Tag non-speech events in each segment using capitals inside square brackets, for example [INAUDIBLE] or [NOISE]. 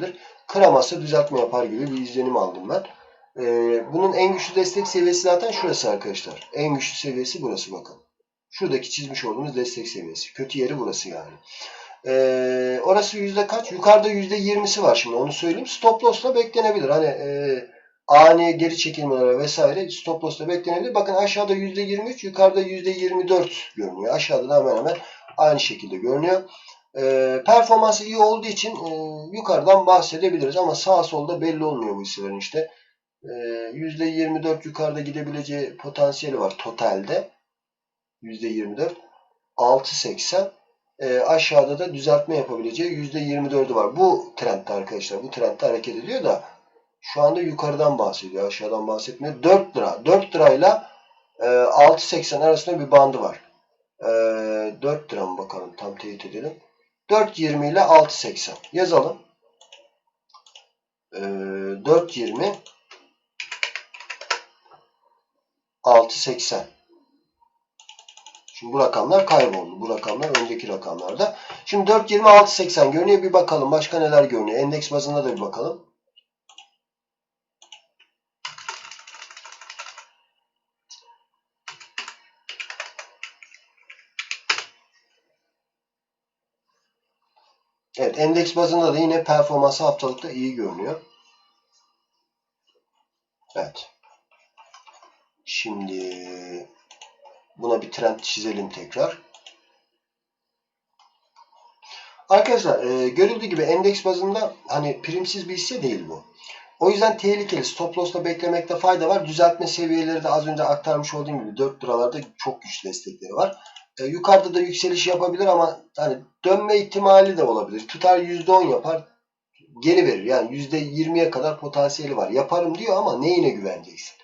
yapabilir. Kıramazsa düzeltme yapar gibi bir izlenim aldım ben. Ee, bunun en güçlü destek seviyesi zaten şurası arkadaşlar. En güçlü seviyesi burası bakın. Şuradaki çizmiş olduğumuz destek seviyesi. Kötü yeri burası yani. Ee, orası yüzde kaç? Yukarıda yüzde yirmisi var şimdi onu söyleyeyim. Stop loss'la beklenebilir. Hani e, ani geri çekilmeler vesaire stop loss'la beklenebilir. Bakın aşağıda yüzde yirmi üç, yukarıda yüzde yirmi dört görünüyor. Aşağıda da hemen hemen aynı şekilde görünüyor. E, performansı iyi olduğu için e, yukarıdan bahsedebiliriz ama sağ solda belli olmuyor bu hisselerin işte. E, yirmi dört yukarıda gidebileceği potansiyeli var totalde. Yüzde yirmi dört. 6.80 e, aşağıda da düzeltme yapabileceği %24'ü var. Bu trendde arkadaşlar. Bu trendde hareket ediyor da şu anda yukarıdan bahsediyor. Aşağıdan bahsetmiyor. 4 lira. 4 lirayla e, 6.80 arasında bir bandı var. E, 4 lira mı bakalım tam teyit edelim. 4.20 ile 6.80 yazalım. E, 4.20 6.80 Şimdi bu rakamlar kayboldu. Bu rakamlar önceki rakamlarda. Şimdi 4.26.80 görünüyor. Bir bakalım. Başka neler görünüyor? Endeks bazında da bir bakalım. Evet. Endeks bazında da yine performansı haftalıkta iyi görünüyor. Evet. Şimdi Buna bir trend çizelim tekrar. Arkadaşlar e, görüldüğü gibi endeks bazında hani primsiz bir hisse değil bu. O yüzden tehlikeli. Stop loss'ta beklemekte fayda var. Düzeltme seviyeleri de az önce aktarmış olduğum gibi 4 liralarda çok güçlü destekleri var. E, yukarıda da yükseliş yapabilir ama hani dönme ihtimali de olabilir. Tutar %10 yapar. Geri verir. Yani %20'ye kadar potansiyeli var. Yaparım diyor ama neyine güveneceksin?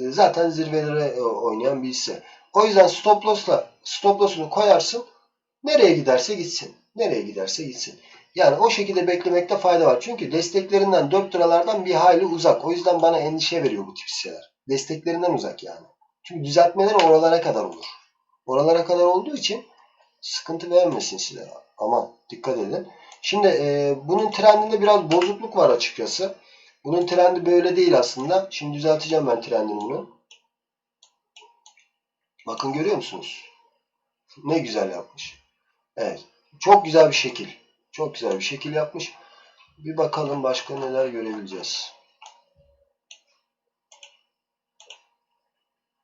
E, zaten zirvelere e, oynayan bir hisse. O yüzden stop loss'la stop loss'unu koyarsın. Nereye giderse gitsin. Nereye giderse gitsin. Yani o şekilde beklemekte fayda var. Çünkü desteklerinden 4 liralardan bir hayli uzak. O yüzden bana endişe veriyor bu tip hisseler. Desteklerinden uzak yani. Çünkü düzeltmeler oralara kadar olur. Oralara kadar olduğu için sıkıntı vermesin size. Aman dikkat edin. Şimdi e, bunun trendinde biraz bozukluk var açıkçası. Bunun trendi böyle değil aslında. Şimdi düzelteceğim ben trendini bunu. Bakın görüyor musunuz? Ne güzel yapmış. Evet. Çok güzel bir şekil. Çok güzel bir şekil yapmış. Bir bakalım başka neler görebileceğiz.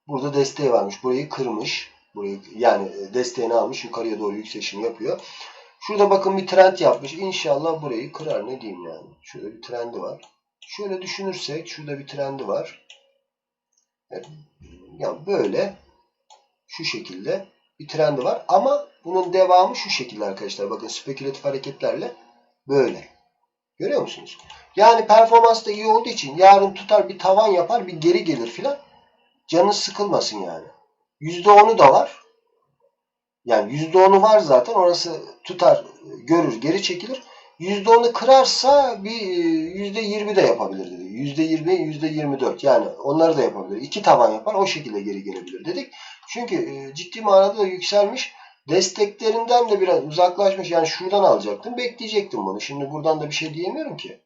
Burada desteği varmış. Burayı kırmış. Yani desteğini almış. Yukarıya doğru yükselişini yapıyor. Şurada bakın bir trend yapmış. İnşallah burayı kırar. Ne diyeyim yani. Şurada bir trendi var. Şöyle düşünürsek şurada bir trendi var. Evet. Yani böyle şu şekilde bir trendi var. Ama bunun devamı şu şekilde arkadaşlar. Bakın spekülatif hareketlerle böyle. Görüyor musunuz? Yani performans da iyi olduğu için yarın tutar bir tavan yapar bir geri gelir filan. Canınız sıkılmasın yani. %10'u da var. Yani %10'u var zaten. Orası tutar, görür, geri çekilir. %10'u kırarsa bir %20 de yapabilir dedi. %20, %24 yani onları da yapabilir. İki tavan yapar o şekilde geri gelebilir dedik. Çünkü e, ciddi manada da yükselmiş. Desteklerinden de biraz uzaklaşmış. Yani şuradan alacaktım. Bekleyecektim bunu. Şimdi buradan da bir şey diyemiyorum ki.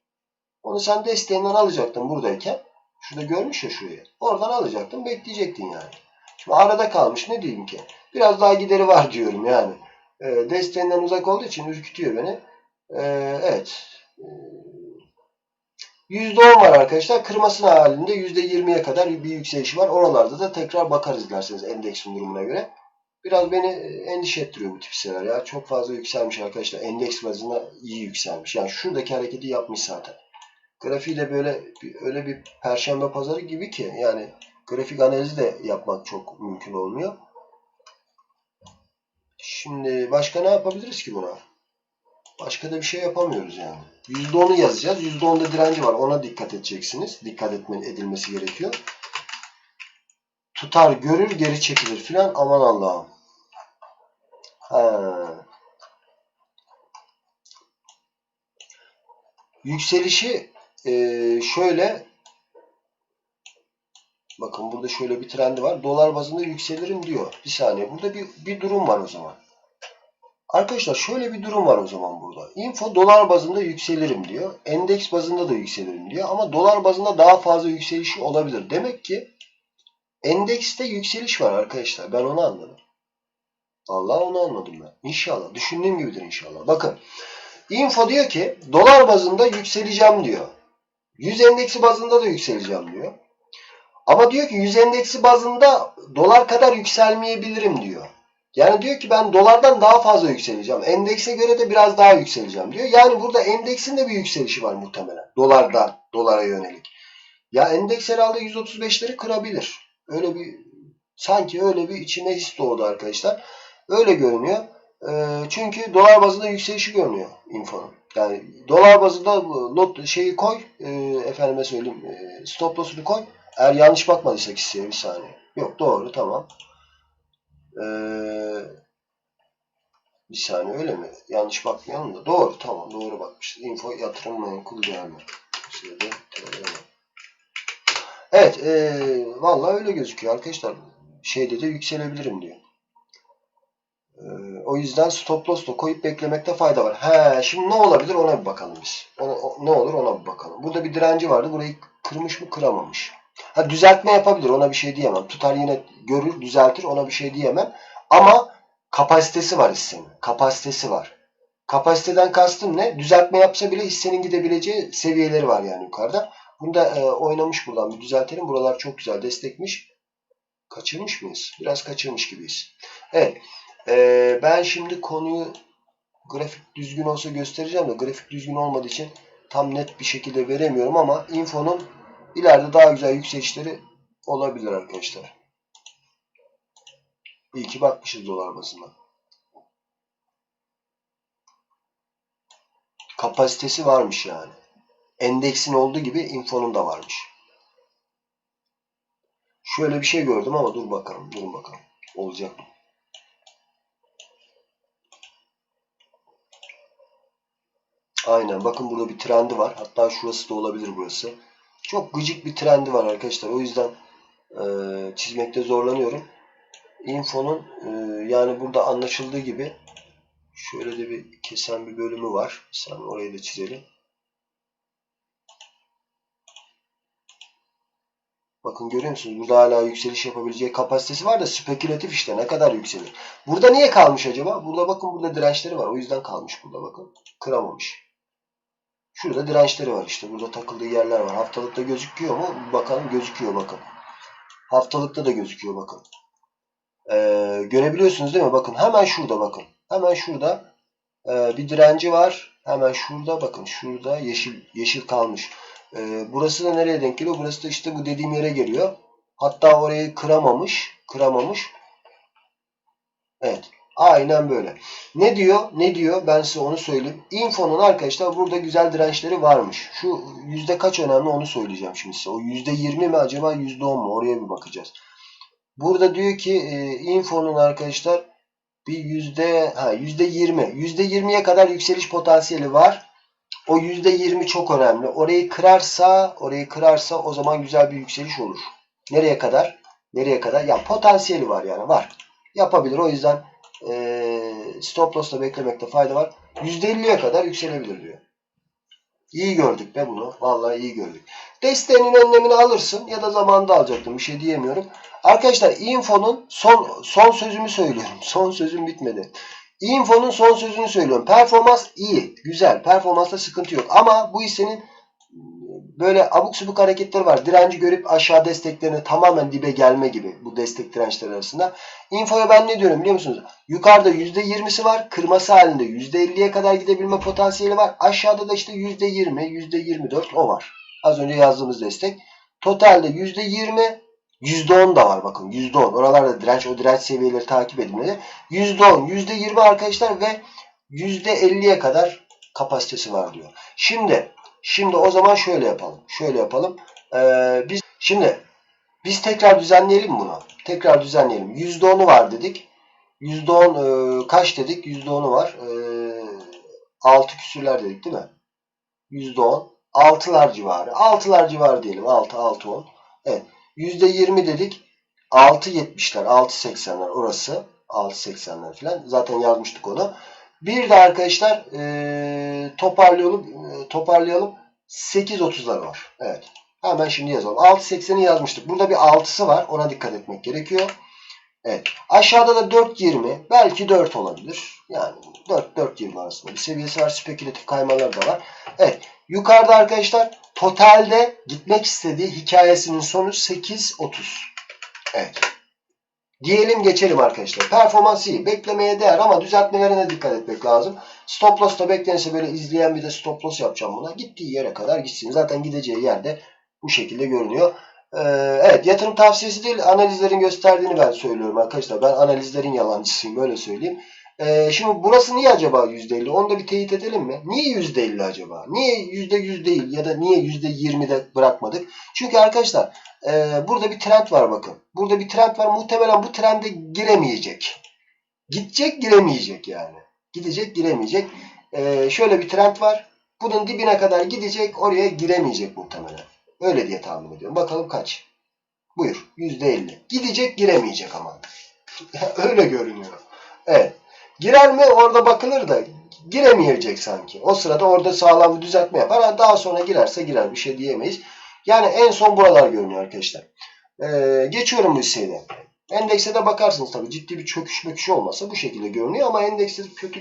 Onu sen desteğinden alacaktın buradayken. Şurada görmüş ya şurayı. Oradan alacaktın. Bekleyecektin yani. Şimdi arada kalmış. Ne diyeyim ki? Biraz daha gideri var diyorum yani. E, desteğinden uzak olduğu için ürkütüyor beni. E, evet. %10 var arkadaşlar. Kırmasına halinde %20'ye kadar bir yükseliş var. Oralarda da tekrar bakarız derseniz endeksin durumuna göre. Biraz beni endişe ettiriyor bu tip hisseler ya. Çok fazla yükselmiş arkadaşlar. Endeks bazında iyi yükselmiş. Yani şuradaki hareketi yapmış zaten. Grafiği de böyle öyle bir perşembe pazarı gibi ki yani grafik analizi de yapmak çok mümkün olmuyor. Şimdi başka ne yapabiliriz ki buna? Başka da bir şey yapamıyoruz yani. %10'u yazacağız. %10'da direnci var. Ona dikkat edeceksiniz. Dikkat etme, edilmesi gerekiyor. Tutar, görür, geri çekilir filan. Aman Allah'ım. Yükselişi e, şöyle bakın burada şöyle bir trendi var. Dolar bazında yükselirim diyor. Bir saniye. Burada bir, bir durum var o zaman. Arkadaşlar şöyle bir durum var o zaman burada. Info dolar bazında yükselirim diyor. Endeks bazında da yükselirim diyor. Ama dolar bazında daha fazla yükselişi olabilir. Demek ki endekste yükseliş var arkadaşlar. Ben onu anladım. Allah onu anladım ben. İnşallah. Düşündüğüm gibidir inşallah. Bakın. Info diyor ki dolar bazında yükseleceğim diyor. 100 endeksi bazında da yükseleceğim diyor. Ama diyor ki 100 endeksi bazında dolar kadar yükselmeyebilirim diyor. Yani diyor ki ben dolardan daha fazla yükseleceğim. Endekse göre de biraz daha yükseleceğim diyor. Yani burada endeksin de bir yükselişi var muhtemelen. Dolardan dolara yönelik. Ya endeks herhalde 135'leri kırabilir. Öyle bir sanki öyle bir içime his doğdu arkadaşlar. Öyle görünüyor. E, çünkü dolar bazında yükselişi görünüyor infonun. Yani dolar bazında lot şeyi koy, e, efendime söyleyeyim, e, stop loss'unu koy. Eğer yanlış bakmadıysak hisseye bir saniye. Yok doğru tamam. Ee, bir saniye öyle mi? Yanlış bakmayalım da. Doğru tamam doğru bakmışız. Info yatırım menkul değerler. Evet ee, vallahi öyle gözüküyor arkadaşlar. Şeyde de yükselebilirim diyor. Ee, o yüzden stop loss da koyup beklemekte fayda var. He, şimdi ne olabilir ona bir bakalım biz. Ona, o, ne olur ona bir bakalım. Burada bir direnci vardı. Burayı kırmış mı kıramamış. Ha, düzeltme yapabilir. Ona bir şey diyemem. Tutar yine görür, düzeltir. Ona bir şey diyemem. Ama kapasitesi var hissenin. Kapasitesi var. Kapasiteden kastım ne? Düzeltme yapsa bile hissenin gidebileceği seviyeleri var yani yukarıda. Bunu da e, oynamış buradan bir düzeltelim. Buralar çok güzel destekmiş. Kaçırmış mıyız? Biraz kaçırmış gibiyiz. Evet. E, ben şimdi konuyu grafik düzgün olsa göstereceğim de grafik düzgün olmadığı için tam net bir şekilde veremiyorum ama infonun ileride daha güzel yükselişleri olabilir arkadaşlar. İyi ki bakmışız dolar bazına. Kapasitesi varmış yani. Endeksin olduğu gibi infonun da varmış. Şöyle bir şey gördüm ama dur bakalım. Dur bakalım. Olacak mı? Aynen. Bakın burada bir trendi var. Hatta şurası da olabilir burası. Çok gıcık bir trendi var arkadaşlar. O yüzden e, çizmekte zorlanıyorum. Info'nun e, yani burada anlaşıldığı gibi şöyle de bir kesen bir bölümü var. Sen orayı da çizelim. Bakın görüyor musunuz? Burada hala yükseliş yapabileceği kapasitesi var da spekülatif işte ne kadar yükselir. Burada niye kalmış acaba? Burada bakın burada dirençleri var. O yüzden kalmış burada bakın. Kıramamış. Şurada dirençleri var işte. Burada takıldığı yerler var. Haftalıkta gözüküyor mu? Bakalım gözüküyor bakın. Haftalıkta da gözüküyor bakın. Ee, görebiliyorsunuz değil mi? Bakın hemen şurada bakın. Hemen şurada e, bir direnci var. Hemen şurada bakın. Şurada yeşil yeşil kalmış. Ee, burası da nereye denk geliyor? Burası da işte bu dediğim yere geliyor. Hatta orayı kıramamış. Kıramamış. Evet. Aynen böyle. Ne diyor? Ne diyor? Ben size onu söyleyeyim. Info'nun arkadaşlar burada güzel dirençleri varmış. Şu yüzde kaç önemli onu söyleyeceğim şimdi size. O yüzde yirmi mi acaba yüzde on mu? Oraya bir bakacağız. Burada diyor ki e, Info'nun arkadaşlar bir yüzde ha yüzde yirmi. Yüzde yirmiye kadar yükseliş potansiyeli var. O yüzde yirmi çok önemli. Orayı kırarsa, orayı kırarsa o zaman güzel bir yükseliş olur. Nereye kadar? Nereye kadar? Ya potansiyeli var yani var. Yapabilir. O yüzden e, stop loss'la beklemekte fayda var. %50'ye kadar yükselebilir diyor. İyi gördük be bunu. Vallahi iyi gördük. Desteğinin önlemini alırsın ya da zamanında alacaktım. Bir şey diyemiyorum. Arkadaşlar info'nun son son sözümü söylüyorum. [LAUGHS] Son sözüm bitmedi. Info'nun son sözünü söylüyorum. Performans iyi. Güzel. Performansta sıkıntı yok. Ama bu hissenin böyle abuk subuk hareketleri var. Direnci görüp aşağı desteklerine tamamen dibe gelme gibi bu destek dirençler arasında. Info'ya ben ne diyorum biliyor musunuz? Yukarıda %20'si var. Kırması halinde %50'ye kadar gidebilme potansiyeli var. Aşağıda da işte %20, %24 o var. Az önce yazdığımız destek. Totalde %20, %10 da var bakın %10. Oralarda direnç o direnç seviyeleri takip edilmeli. %10, %20 arkadaşlar ve %50'ye kadar kapasitesi var diyor. Şimdi Şimdi o zaman şöyle yapalım. Şöyle yapalım. Ee, biz şimdi biz tekrar düzenleyelim bunu. Tekrar düzenleyelim. %10'u var dedik. %10 e, kaç dedik? %10'u var. E, 6 küsürler dedik değil mi? %10. 6'lar civarı. 6'lar civarı diyelim. 6, 6, 10. Evet. %20 dedik. 6.70'ler, 6.80'ler orası. 6.80'ler falan. Zaten yazmıştık onu. Bir de arkadaşlar ee, toparlayalım. ee, toparlayalım. 8.30'lar var. Evet. Hemen şimdi yazalım. 6.80'i yazmıştık. Burada bir 6'sı var. Ona dikkat etmek gerekiyor. Evet. Aşağıda da 4.20. Belki 4 olabilir. Yani 4-4.20 arasında bir seviyesi var. Spekülatif kaymalar da var. Evet. Yukarıda arkadaşlar totalde gitmek istediği hikayesinin sonu 8.30. Evet. Diyelim geçelim arkadaşlar. Performans iyi. Beklemeye değer ama düzeltmelerine dikkat etmek lazım. Stop loss da beklenirse böyle izleyen bir de stop loss yapacağım buna. Gittiği yere kadar gitsin. Zaten gideceği yerde bu şekilde görünüyor. Ee, evet yatırım tavsiyesi değil analizlerin gösterdiğini ben söylüyorum arkadaşlar. Ben analizlerin yalancısıyım böyle söyleyeyim. Ee, şimdi burası niye acaba %50? Onu da bir teyit edelim mi? Niye %50 acaba? Niye %100 değil ya da niye %20'de bırakmadık? Çünkü arkadaşlar e, burada bir trend var bakın. Burada bir trend var. Muhtemelen bu trende giremeyecek. Gidecek giremeyecek yani. Gidecek giremeyecek. Ee, şöyle bir trend var. Bunun dibine kadar gidecek. Oraya giremeyecek muhtemelen. Öyle diye tahmin ediyorum. Bakalım kaç? Buyur. %50. Gidecek giremeyecek ama. [LAUGHS] Öyle görünüyor. Evet. Girer mi? Orada bakılır da giremeyecek sanki. O sırada orada sağlam bir düzeltme yapar. Ha, Daha sonra girerse girer. Bir şey diyemeyiz. Yani en son buralar görünüyor arkadaşlar. Ee, geçiyorum bu hisseye. Endekse de bakarsınız tabii. Ciddi bir çöküş möküş olmasa bu şekilde görünüyor ama endekste kötü